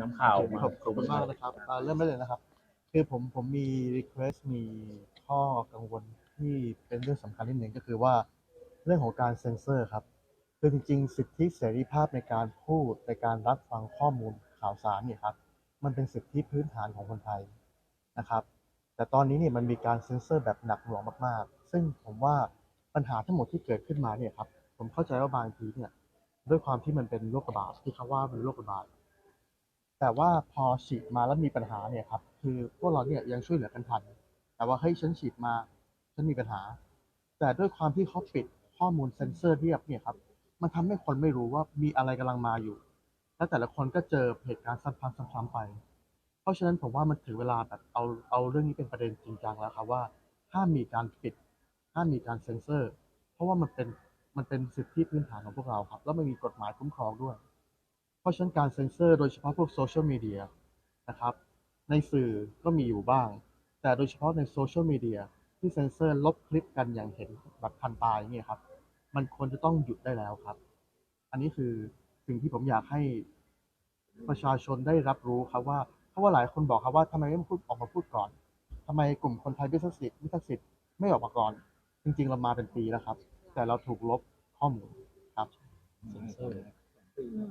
น้ำข่าวมาขอบขอบคุณมากนะครับอ่าเริ่มได้เลยนะครับ คือผมผมมี request มีข้อกังวลที่เป็นเรื่องสำคัญนิดหนึ่งก็คือว่าเรื่องของการเซ็นเซอร์ครับ คือจริงๆ สิทธิเสรีภาพในการพูดในการรับฟังข้อมูลข่าวสารเนี่ยครับ มันเป็นสิทธิพื้นฐานของคนไทยนะครับ แต่ตอนนี้เนี่ยมันมีการเซ็นเซอร์แบบหนักหน่วงมากๆ ซึ่งผมว่าปัญหาทั้งหมดที่เกิดขึ้นมาเนี่ยครับ ผมเข้าใจว่าบางทีเนี่ยด้วยความที่มันเป็นโรคระบาดที่เขาว่าเป็นโรคระบาด แต่ว่าพอฉีดมาแล้วมีปัญหาเนี่ยครับ คือพวกเราเนี่ยยังช่วยเหลือกันทัน แต่ว่าเฮ้ยฉันฉีดมา ฉันมีปัญหา แต่ด้วยความที่เขาปิดข้อมูลเซ็นเซอร์เรียบเนี่ยครับ มันทำให้คนไม่รู้ว่ามีอะไรกำลังมาอยู่ และแต่ละคนก็เจอเหตุการณ์ซ้ำๆซ้ำๆไป เพราะฉะนั้นผมว่ามันถึงเวลาแบบเอาเอาเรื่องนี้เป็นประเด็นจริงจังแล้วครับว่าห้ามมีการปิดห้ามมีการเซ็นเซอร์ เพราะว่ามันเป็นมันเป็นสิทธิพื้นฐานของพวกเราครับ แล้วมันมีกฎหมายคุ้มครองด้วย ราะฉะนั้นการเซ็นเซอร์โดยเฉพาะพวกโซเชียลมีเดียนะครับ ในสื่อก็มีอยู่บ้าง แต่โดยเฉพาะในโซเชียลมีเดียที่เซ็นเซอร์ลบคลิปกันอย่างเห็นแบบทันตายเนี่ยครับ มันควรจะต้องหยุดได้แล้วครับ อันนี้คือสิ่งที่ผมอยากให้ประชาชนได้รับรู้ครับว่าเพราะว่าหลายคนบอกครับว่าทำไมไม่พูดออกมาพูดก่อนทำไมกลุ่มคนไทยวิทักษิตวิทักษิตไม่ออกมาก่อน จริง ๆ เรามาเป็นปีแล้วครับ แต่เราถูกลบข้อมูลครับเซ็นเซอร์ หนึ่